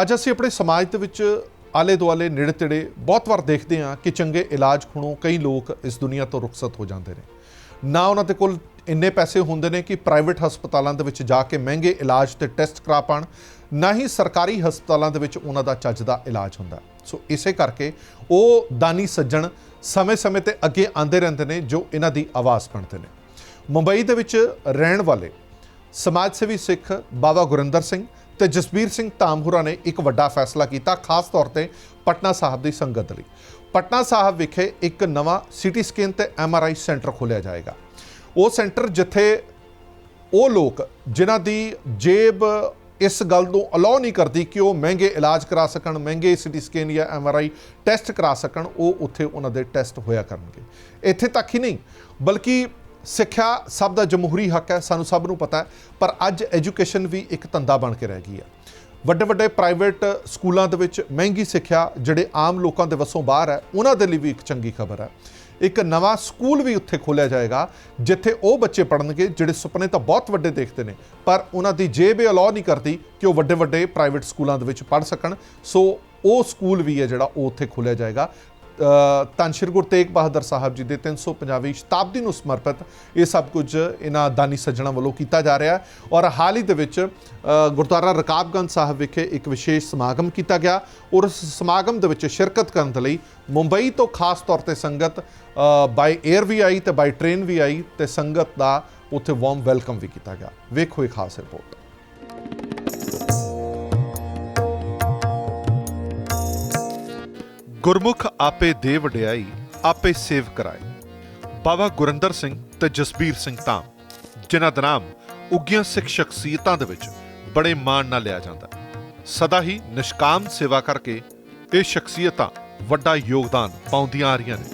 ਅੱਜ ਅਸੀਂ ਆਪਣੇ ਸਮਾਜ ਦੇ ਵਿੱਚ ਆਲੇ ਦੁਆਲੇ ਨੇੜੇ ਤੇੜੇ ਬਹੁਤ ਵਾਰ ਦੇਖਦੇ ਹਾਂ ਕਿ ਚੰਗੇ ਇਲਾਜ ਖੁਣੋਂ ਕਈ ਲੋਕ ਇਸ ਦੁਨੀਆ ਤੋਂ ਰੁਖਸਤ ਹੋ ਜਾਂਦੇ ਨੇ। ਨਾ ਉਹਨਾਂ ਦੇ ਕੋਲ ਇੰਨੇ ਪੈਸੇ ਹੁੰਦੇ ਨੇ ਕਿ ਪ੍ਰਾਈਵੇਟ ਹਸਪਤਾਲਾਂ ਦੇ ਵਿੱਚ ਜਾ ਕੇ ਮਹਿੰਗੇ ਇਲਾਜ ਤੇ ਟੈਸਟ ਕਰਾ ਪਾਣ, ਨਾ ਹੀ ਸਰਕਾਰੀ ਹਸਪਤਾਲਾਂ ਦੇ ਵਿੱਚ ਉਹਨਾਂ ਦਾ ਚੱਜ ਦਾ ਇਲਾਜ ਹੁੰਦਾ। ਸੋ ਇਸੇ ਕਰਕੇ ਉਹ ਦਾਨੀ ਸੱਜਣ ਸਮੇਂ-ਸਮੇਂ ਤੇ ਅੱਗੇ ਆਉਂਦੇ ਰਹਿੰਦੇ ਨੇ, ਜੋ ਇਹਨਾਂ ਦੀ ਆਵਾਜ਼ ਬਣਦੇ ਨੇ। ਮੁੰਬਈ ਦੇ ਵਿੱਚ ਰਹਿਣ ਵਾਲੇ ਸਮਾਜ ਸੇਵੀ ਸਿੱਖ ਬਾਬਾ ਗੁਰਿੰਦਰ ਸਿੰਘ ਤੇ ਜਸਬੀਰ ਸਿੰਘ ਤਾਮਹੁਰਾ ਨੇ ਇੱਕ ਵੱਡਾ ਫੈਸਲਾ ਕੀਤਾ, ਖਾਸ ਤੌਰ ਤੇ ਪਟਨਾ ਸਾਹਿਬ ਦੀ ਸੰਗਤ ਲਈ। ਪਟਨਾ ਸਾਹਿਬ ਵਿਖੇ ਇੱਕ ਨਵਾਂ ਸਿਟੀ ਸਕੈਨ ਤੇ ਆਈ ਸੈਂਟਰ ਖੋਲ੍ਹਿਆ ਜਾਏਗਾ। ਉਹ ਸੈਂਟਰ ਜਿੱਥੇ ਉਹ ਲੋਕ ਜਿਨ੍ਹਾਂ ਦੀ ਜੇਬ ਇਸ ਗੱਲ ਨੂੰ ਅਲਾਉ ਨਹੀਂ ਕਰਦੀ ਕਿ ਉਹ ਮਹਿੰਗੇ ਇਲਾਜ ਕਰਾ ਸਕਣ, ਮਹਿੰਗੇ ਸਿਟੀ ਸਕੈਨ ਜਾਂ ਐੱਮ ਆਰ ਆਈ ਟੈਸਟ ਕਰਾ ਸਕਣ, ਉਹ ਉੱਥੇ ਉਹਨਾਂ ਦੇ ਟੈਸਟ ਹੋਇਆ ਕਰਨਗੇ। ਇੱਥੇ ਤੱਕ ਹੀ ਨਹੀਂ, ਬਲਕਿ ਸਿੱਖਿਆ ਸਭ ਦਾ ਜਮਹੂਰੀ ਹੱਕ ਹੈ, ਸਾਨੂੰ ਸਭ ਨੂੰ ਪਤਾ ਹੈ, ਪਰ ਅੱਜ ਐਜੂਕੇਸ਼ਨ ਵੀ ਇੱਕ ਧੰਦਾ ਬਣ ਕੇ ਰਹਿ ਗਈ ਹੈ। ਵੱਡੇ ਵੱਡੇ ਪ੍ਰਾਈਵੇਟ ਸਕੂਲਾਂ ਦੇ ਵਿੱਚ ਮਹਿੰਗੀ ਸਿੱਖਿਆ ਜਿਹੜੇ ਆਮ ਲੋਕਾਂ ਦੇ ਵਸੋਂ ਬਾਹਰ ਹੈ, ਉਹਨਾਂ ਦੇ ਲਈ ਵੀ ਇੱਕ ਚੰਗੀ ਖਬਰ ਹੈ। ਇੱਕ ਨਵਾਂ ਸਕੂਲ ਵੀ ਉੱਥੇ ਖੋਲ੍ਹਿਆ ਜਾਏਗਾ, ਜਿੱਥੇ ਉਹ ਬੱਚੇ ਪੜ੍ਹਨਗੇ, ਜਿਹੜੇ ਸੁਪਨੇ ਤਾਂ ਬਹੁਤ ਵੱਡੇ ਦੇਖਦੇ ਨੇ, ਪਰ ਉਹਨਾਂ ਦੀ ਜੇਬ ਇਹ ਅਲਾਉ ਨਹੀਂ ਕਰਦੀ ਕਿ ਉਹ ਵੱਡੇ ਵੱਡੇ ਪ੍ਰਾਈਵੇਟ ਸਕੂਲਾਂ ਦੇ ਵਿੱਚ ਪੜ੍ਹ ਸਕਣ। ਸੋ ਉਹ ਸਕੂਲ ਵੀ ਹੈ ਜਿਹੜਾ ਉਹ ਉੱਥੇ ਖੋਲ੍ਹਿਆ ਜਾਏਗਾ। ਧੰਨ ਸ਼੍ਰੀ ਗੁਰੂ ਤੇਗ ਬਹਾਦਰ ਸਾਹਿਬ ਜੀ ਦੇ 350ਵੀਂ ਸ਼ਤਾਬਦੀ ਨੂੰ ਸਮਰਪਿਤ ਇਹ ਸਭ ਕੁਝ ਇਹਨਾਂ ਦਾਨੀ ਸੱਜਣਾ ਵੱਲੋਂ ਕੀਤਾ ਜਾ ਰਿਹਾ ਹੈ। ਔਰ ਹਾਲ ਹੀ ਦੇ ਵਿੱਚ ਗੁਰਦੁਆਰਾ ਰਕਾਬਗੰਜ ਸਾਹਿਬ ਵਿਖੇ ਇੱਕ ਵਿਸ਼ੇਸ਼ ਸਮਾਗਮ ਕੀਤਾ ਗਿਆ। ਔਰ ਉਸ ਸਮਾਗਮ ਦੇ ਵਿੱਚ ਸ਼ਿਰਕਤ ਕਰਨ ਦੇ ਲਈ ਮੁੰਬਈ ਤੋਂ ਖਾਸ ਤੌਰ ਤੇ ਸੰਗਤ ਬਾਈ 에ਅਰ ਵੀ ਆਈ ਤੇ ਬਾਈ ਟ੍ਰੇਨ ਵੀ ਆਈ ਤੇ ਸੰਗਤ ਦਾ ਉੱਥੇ ਵਾਰਮ ਵੈਲਕਮ ਵੀ ਕੀਤਾ ਗਿਆ। ਵੇਖੋ ਇਹ ਖਾਸ ਰਿਪੋਰਟ। ਗੁਰਮੁਖ ਆਪੇ ਦੇ ਵਡਿਆਈ, ਆਪੇ ਸੇਵ ਕਰਾਏ। ਬਾਬਾ ਗੁਰਿੰਦਰ ਸਿੰਘ ਤੇ ਜਸਬੀਰ ਸਿੰਘ ਧਾਮ ਜਿਨ੍ਹਾਂ ਦਾ ਨਾਮ ਉੱਗੀਆਂ ਸਿੱਖ ਸ਼ਖਸੀਅਤਾਂ ਦੇ ਵਿੱਚ ਬੜੇ ਮਾਣ ਨਾਲ ਲਿਆ ਜਾਂਦਾ। ਸਦਾ ਹੀ ਨਿਸ਼ਕਾਮ ਸੇਵਾ ਕਰਕੇ ਇਹ ਸ਼ਖਸੀਅਤਾਂ ਵੱਡਾ ਯੋਗਦਾਨ ਪਾਉਂਦੀਆਂ ਆ ਰਹੀਆਂ ਨੇ।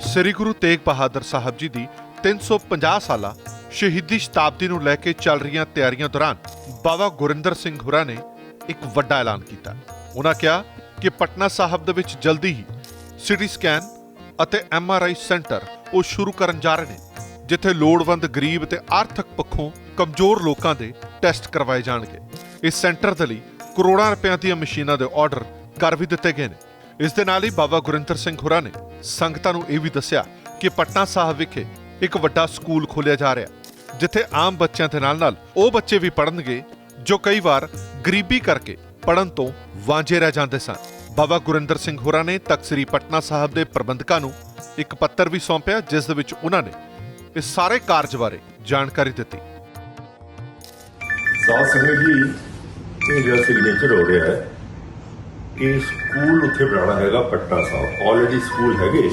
ਸ੍ਰੀ ਗੁਰੂ ਤੇਗ ਬਹਾਦਰ ਸਾਹਿਬ ਜੀ ਦੀ 350 ਸਾਲਾ ਸ਼ਹੀਦੀ ਸ਼ਤਾਬਦੀ ਨੂੰ ਲੈ ਕੇ ਚੱਲ ਰਹੀਆਂ ਤਿਆਰੀਆਂ ਦੌਰਾਨ ਬਾਬਾ ਗੁਰਿੰਦਰ ਸਿੰਘ ਹੁਰਾ ਨੇ ਇੱਕ ਵੱਡਾ ਐਲਾਨ ਕੀਤਾ। ਉਹਨਾਂ ਕਿਹਾ ਕਿ ਪਟਨਾ ਸਾਹਿਬ ਦੇ ਵਿੱਚ ਜਲਦੀ ਹੀ ਸਿਟੀ ਸਕੈਨ ਅਤੇ ਐੱਮ ਆਰ ਆਈ ਸੈਂਟਰ ਉਹ ਸ਼ੁਰੂ ਕਰਨ ਜਾ ਰਹੇ ਨੇ, ਜਿੱਥੇ ਲੋੜਵੰਦ ਗਰੀਬ ਤੇ ਆਰਥਿਕ ਪੱਖੋਂ ਕਮਜ਼ੋਰ ਲੋਕਾਂ ਦੇ ਟੈਸਟ ਕਰਵਾਏ ਜਾਣਗੇ। ਇਸ ਸੈਂਟਰ ਦੇ ਲਈ ਕਰੋੜਾਂ ਰੁਪਈਆਂ ਦੀਆਂ ਮਸ਼ੀਨਾਂ ਦੇ ਆਰਡਰ ਕਰ ਵੀ ਦਿੱਤੇ ਗਏ ਨੇ। ਇਸ ਦੇ ਨਾਲ ਹੀ ਬਾਬਾ ਗੁਰਿੰਦਰ ਸਿੰਘ ਹੁਰਾ ਨੇ ਸੰਗਤਾਂ ਨੂੰ ਇਹ ਵੀ ਦੱਸਿਆ ਕਿ ਪਟਨਾ ਸਾਹਿਬ ਵਿਖੇ ਇੱਕ ਵੱਡਾ ਸਕੂਲ ਖੋਲ੍ਹਿਆ ਜਾ ਰਿਹਾ, ਜਿੱਥੇ ਆਮ ਬੱਚਿਆਂ ਦੇ ਨਾਲ-ਨਾਲ ਉਹ ਬੱਚੇ ਵੀ ਪੜ੍ਹਨਗੇ, ਜੋ ਕਈ ਵਾਰ ਗਰੀਬੀ ਕਰਕੇ ਪੜਨ ਤੋਂ ਵਾਂਝੇ ਰਹਿ ਜਾਂਦੇ ਸਨ। ਬਾਬਾ ਗੁਰਿੰਦਰ ਸਿੰਘ ਹੋਰਾਂ ਨੇ ਤਖਤ ਸ੍ਰੀ ਪਟਨਾ ਸਾਹਿਬ ਦੇ ਪ੍ਰਬੰਧਕਾਂ ਨੂੰ ਇੱਕ ਪੱਤਰ ਵੀ ਸੌਂਪਿਆ, ਜਿਸ ਦੇ ਵਿੱਚ ਉਹਨਾਂ ਨੇ ਇਸ ਸਾਰੇ ਕਾਰਜ ਬਾਰੇ ਜਾਣਕਾਰੀ ਦਿੱਤੀ। ਸਾਧ ਸੰਗਤ ਜੀ। ਇਹ ਜਿਹੜਾ ਸਿਗਨੇਚਰ ਹੋ ਰਿਹਾ ਹੈ ਕਿ ਸਕੂਲ ਉੱਥੇ ਬਣਾਉਣਾ ਹੈਗਾ ਪਟਨਾ ਸਾਹਿਬ। ਆਲਰੇਡੀ ਸਕੂਲ ਹੈਗੇ,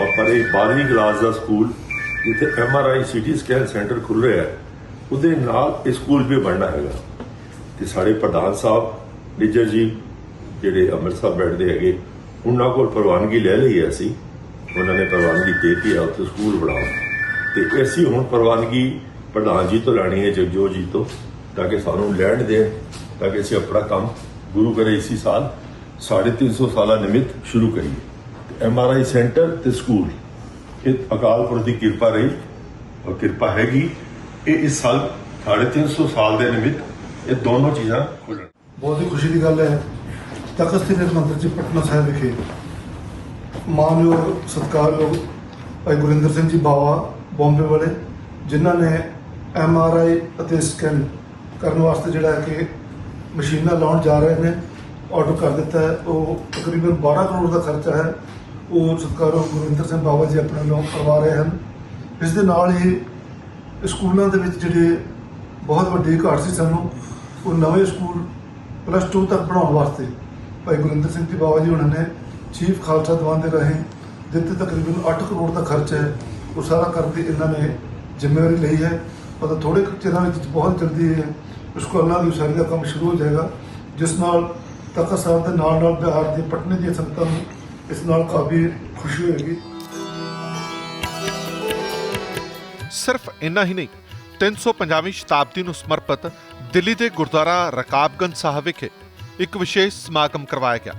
ਔਰ ਪਰ ਇਹ 12ਵੀਂ ਕਲਾਸ ਦਾ ਸਕੂਲ, ਜਿੱਥੇ ਐਮਆਰਆਈ ਸੀਟੀ ਸਕੈਨ ਸੈਂਟਰ ਖੁੱਲ ਰਿਹਾ ਹੈ, ਉਹਦੇ ਨਾਲ ਇਹ ਸਕੂਲ ਵੀ ਬਣਨਾ ਹੈਗਾ। ਤੇ ਸਾਡੇ ਪ੍ਰਧਾਨ ਸਾਹਿਬ ਨਿੱਜਰ ਜੀ, ਜਿਹੜੇ ਅੰਮ੍ਰਿਤਸਰ ਬੈਠਦੇ ਹੈਗੇ, ਉਹਨਾਂ ਕੋਲ ਪ੍ਰਵਾਨਗੀ ਲੈ ਲਈ ਹੈ ਅਸੀਂ। ਉਹਨਾਂ ਨੇ ਪ੍ਰਵਾਨਗੀ ਦੇਤੀ ਹੈ, ਉੱਥੇ ਸਕੂਲ ਬਣਾਉਣ ਤੇ ਅਸੀਂ ਹੁਣ ਪ੍ਰਵਾਨਗੀ ਪ੍ਰਧਾਨ ਜੀ ਤੋਂ ਲੈਣੀ ਹੈ, ਜਗਜੋਤ ਜੀ ਤੋਂ, ਤਾਂ ਕਿ ਸਾਨੂੰ ਲੈਣ ਦੇਣ, ਤਾਂ ਕਿ ਅਸੀਂ ਆਪਣਾ ਕੰਮ ਗੁਰੂ ਕਰੇ ਇਸੀ ਸਾਲ 350 ਸਾਲਾ ਨਿਮਿਤ ਸ਼ੁਰੂ ਕਰੀਏ। ਐਮ ਆਰ ਆਈ ਸੈਂਟਰ ਤੇ ਸਕੂਲ, ਇਹ ਅਕਾਲ ਪੁਰਖ ਦੀ ਕਿਰਪਾ ਰਹੀ, ਔਰ ਕਿਰਪਾ ਹੈਗੀ, ਇਹ ਇਸ ਸਾਲ 350 ਸਾਲ ਦੇ ਨਿਮਿਤ ਇਹ ਦੋਨੋਂ ਚੀਜ਼ਾਂ ਖੁੱਲਣ। ਬਹੁਤ ਹੀ ਖੁਸ਼ੀ ਦੀ ਗੱਲ ਹੈ ਤਖਤ ਸ੍ਰੀ ਹਰਿਮੰਦਰ ਜੀ ਪਟਨਾ ਸਾਹਿਬ ਵਿਖੇ ਮਾਨਯੋਗ, ਸਤਿਕਾਰਯੋਗ ਭਾਈ ਗੁਰਿੰਦਰ ਸਿੰਘ ਜੀ ਬਾਵਾ ਬੰਬੇ ਵਾਲੇ, ਜਿਨ੍ਹਾਂ ਨੇ ਐਮ ਆਰ ਆਈ ਅਤੇ ਸਕੈਨ ਕਰਨ ਵਾਸਤੇ ਜਿਹੜਾ ਹੈ ਕਿ ਮਸ਼ੀਨਾਂ ਲਾਉਣ ਜਾ ਰਹੇ ਨੇ ਆਰਡਰ ਕਰ ਦਿੱਤਾ ਹੈ। ਉਹ ਤਕਰੀਬਨ 12 ਕਰੋੜ ਦਾ ਖਰਚਾ ਹੈ। ਉਹ ਸਤਿਕਾਰਯੋਗ ਗੁਰਵਿੰਦਰ ਸਿੰਘ ਬਾਵਾ ਜੀ ਆਪਣੇ ਵੱਲੋਂ ਕਰਵਾ ਰਹੇ ਹਨ। ਇਸ ਦੇ ਨਾਲ ਹੀ ਸਕੂਲਾਂ ਦੇ ਵਿੱਚ ਜਿਹੜੇ ਬਹੁਤ ਵੱਡੀ ਘਾਟ ਸੀ ਸਾਨੂੰ। ਉਹ ਨਵੇਂ ਸਕੂਲ ਪਲੱਸ 2 ਤੱਕ ਬਣਾਉਣ ਵਾਸਤੇ ਭਾਈ ਗੁਰਿੰਦਰ ਸਿੰਘ ਜੀ ਬਾਬਾ ਜੀ ਉਹਨਾਂ ਨੇ ਚੀਫ ਖਾਲਸਾ ਦਵਾਨ ਦੇ ਰਾਹੀਂ ਜਿੱਥੇ ਤਕਰੀਬਨ 8 ਕਰੋੜ ਦਾ ਖਰਚ ਹੈ। ਉਹ ਸਾਰਾ ਕਰਨ ਦੀ ਇਹਨਾਂ ਨੇ ਜ਼ਿੰਮੇਵਾਰੀ ਲਈ ਹੈ। ਪਰ ਥੋੜੇ ਕੁ ਚਿਰਾਂ ਵਿੱਚ ਬਹੁਤ ਜਲਦੀ ਹੈ ਇਹ ਸਕੂਲਾਂ ਦੀ ਉਸਾਰੀ ਦਾ ਕੰਮ ਸ਼ੁਰੂ ਹੋ ਜਾਏਗਾ। ਜਿਸ ਨਾਲ ਤਖਤ ਸਾਹਿਬ ਦੇ ਨਾਲ ਨਾਲ ਬਿਹਾਰ ਦੇ ਪਟਨੇ ਦੀਆਂ ਸੰਗਤਾਂ ਨੂੰ ਇਸ ਨਾਲ ਕਾਫੀ ਖੁਸ਼ੀ ਹੋਏਗੀ। ਸਿਰਫ ਇੰਨਾ ਹੀ ਨਹੀਂ 350ਵੀਂ ਸ਼ਤਾਬਦੀ ਨੂੰ ਸਮਰਪਿਤ ਦਿੱਲੀ ਦੇ ਗੁਰਦੁਆਰਾ ਰਕਾਬਗੰਜ ਸਾਹਿਬ ਵਿਖੇ ਇੱਕ ਵਿਸ਼ੇਸ਼ ਸਮਾਗਮ ਕਰਵਾਇਆ ਗਿਆ,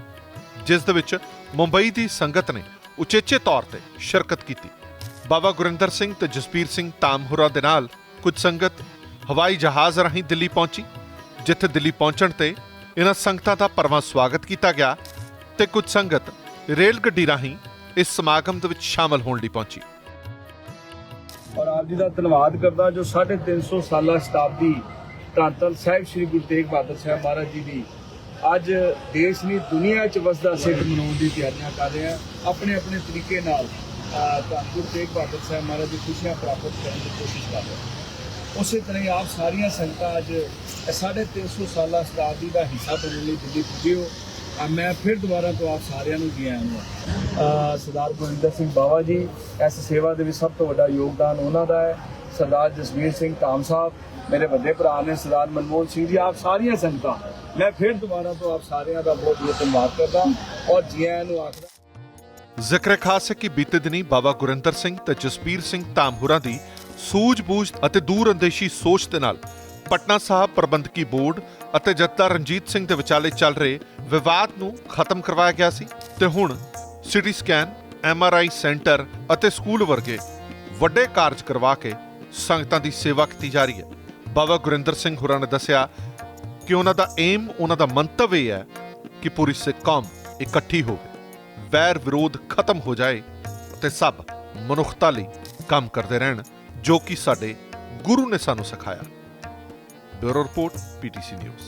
ਜਿਸ ਦੇ ਵਿੱਚ ਮੁੰਬਈ ਦੀ ਸੰਗਤ ਨੇ ਉਚੇਚੇ ਤੌਰ ਤੇ ਸ਼ਿਰਕਤ ਕੀਤੀ। ਬਾਬਾ ਗੁਰਿੰਦਰ ਸਿੰਘ ਤੇ ਜਸਬੀਰ ਸਿੰਘ ਤਾਮਹੁਰਾ ਦੇ ਨਾਲ ਕੁਝ ਸੰਗਤ ਹਵਾਈ ਜਹਾਜ਼ ਰਾਹੀਂ ਦਿੱਲੀ ਪਹੁੰਚੀ, ਜਿੱਥੇ ਦਿੱਲੀ ਪਹੁੰਚਣ ਤੇ ਇਹਨਾਂ ਸੰਗਤਾਂ ਦਾ ਪਰਮਾ ਸਵਾਗਤ ਕੀਤਾ ਗਿਆ ਤੇ ਕੁਝ ਸੰਗਤ ਰੇਲ ਗੱਡੀ ਰਾਹੀਂ ਇਸ ਸਮਾਗਮ ਦੇ ਵਿੱਚ ਸ਼ਾਮਲ ਹੋਣ ਲਈ ਪਹੁੰਚੀ। ਔਰ ਆਪ ਜੀ ਦਾ ਧੰਨਵਾਦ ਕਰਦਾ ਜੋ 350 ਸਾਲਾ ਸ਼ਤਾਬਦੀ ਧੰਨ ਧੰਨ ਸਾਹਿਬ ਸ੍ਰੀ ਗੁਰੂ ਤੇਗ ਬਹਾਦਰ ਸਾਹਿਬ ਮਹਾਰਾਜ ਜੀ ਦੀ ਅੱਜ ਦੇਸ਼ ਨਹੀਂ ਦੁਨੀਆ 'ਚ ਵਸਦਾ ਸਿੱਖ ਮਨਾਉਣ ਦੀ ਤਿਆਰੀਆਂ ਕਰ ਰਹੇ ਆ। ਆਪਣੇ ਆਪਣੇ ਤਰੀਕੇ ਨਾਲ ਧੰਨ ਗੁਰੂ ਤੇਗ ਬਹਾਦਰ ਸਾਹਿਬ ਮਹਾਰਾਜ ਦੀ ਖੁਸ਼ੀਆਂ ਪ੍ਰਾਪਤ ਕਰਨ ਦੀ ਕੋਸ਼ਿਸ਼ ਕਰ ਰਹੇ ਉਸੇ ਤਰ੍ਹਾਂ ਹੀ ਆਪ ਸਾਰੀਆਂ ਸੰਗਤਾਂ ਅੱਜ ਇਹ 350 ਸਾਲਾ ਸ਼ਤਾਬਦੀ ਦਾ ਹਿੱਸਾ ਬਣਨ ਲਈ ਦਿੱਲੀ ਪੁੱਜੇ ਹੋ। ਮੈਂ ਫਿਰ ਦੁਬਾਰਾ ਤੋਂ ਆਪ ਸਾਰਿਆਂ ਨੂੰ ਜੀ ਆਇਆਂ ਨੂੰ ਸਰਦਾਰ ਗੁਰਿੰਦਰ ਸਿੰਘ ਬਾਵਾ ਜੀ, ਇਸ ਸੇਵਾ ਦੇ ਵਿੱਚ ਸਭ ਤੋਂ ਵੱਡਾ ਯੋਗਦਾਨ ਉਹਨਾਂ ਦਾ ਹੈ। ਸਰਦਾਰ ਜਸਵੀਰ ਸਿੰਘ ਕਾਮ ਸਾਹਿਬ, ਮੇਰੇ ਵੱਡੇ ਭਰਾ ਨੇ, ਸਰਦਾਰ ਮਨਮੋਹਨ ਸਿੰਘ ਜੀ, ਆਪ ਸਾਰੀਆਂ ਸੰਗਤਾਂ। ਮੈਂ ਫਿਰ ਦੁਬਾਰਾ ਤੋਂ ਆਪ ਸਾਰਿਆਂ ਦਾ ਬਹੁਤ ਬਹੁਤ ਧੰਨਵਾਦ ਕਰਦਾ ਔਰ ਜੀ ਆਇਆਂ ਨੂੰ ਆਖਦਾ ਜ਼ਿਕਰ ਖਾਸ ਹੈ ਕਿ ਬੀਤੇ ਦਿਨੀ ਬਾਬਾ ਗੁਰਿੰਦਰ ਸਿੰਘ ਤੇ ਜਸਬੀਰ ਸਿੰਘ ਧਾਮਹੁਰਾਂ ਦੀ ਸੂਝ-ਬੂਝ ਅਤੇ ਦੂਰ ਅੰਦੇਸ਼ੀ ਸੋਚ ਦੇ ਨਾਲ ਪਟਨਾ ਸਾਹਿਬ ਪ੍ਰਬੰਧਕੀ ਬੋਰਡ ਅਤੇ ਜੱਤਾ ਰਣਜੀਤ ਸਿੰਘ ਦੇ ਵਿਚਾਲੇ ਚੱਲ ਰਹੇ ਵਿਵਾਦ ਨੂੰ ਖਤਮ ਕਰਵਾਇਆ ਗਿਆ ਸੀ ਤੇ ਹੁਣ CT scan, M R I centre ਅਤੇ ਸਕੂਲ ਵਰਗੇ ਵੱਡੇ ਕਾਰਜ ਕਰਵਾ ਕੇ ਸੰਗਤਾਂ ਦੀ ਸੇਵਾ ਕੀਤੀ ਜਾ ਰਹੀ ਹੈ। ਬਾਬਾ ਗੁਰਿੰਦਰ ਸਿੰਘ ਹੋਰਾਂ ਨੇ ਦੱਸਿਆ ਕਿ ਉਹਨਾਂ ਦਾ ਏਮ ਉਹਨਾਂ ਦਾ ਮੰਤਵ ਇਹ ਹੈ ਕਿ ਪੂਰੀ ਸਿੱਖ ਕੌਮ ਇਕੱਠੀ ਹੋਵੇ, ਵੈਰ ਵਿਰੋਧ ਖਤਮ ਹੋ ਜਾਏ ਤੇ ਸਭ ਮਨੁੱਖਤਾ ਲਈ ਕੰਮ ਕਰਦੇ ਰਹਿਣ, ਜੋ ਕਿ ਸਾਡੇ ਗੁਰੂ ਨੇ ਸਾਨੂੰ ਸਿਖਾਇਆ। Bureau report PTC news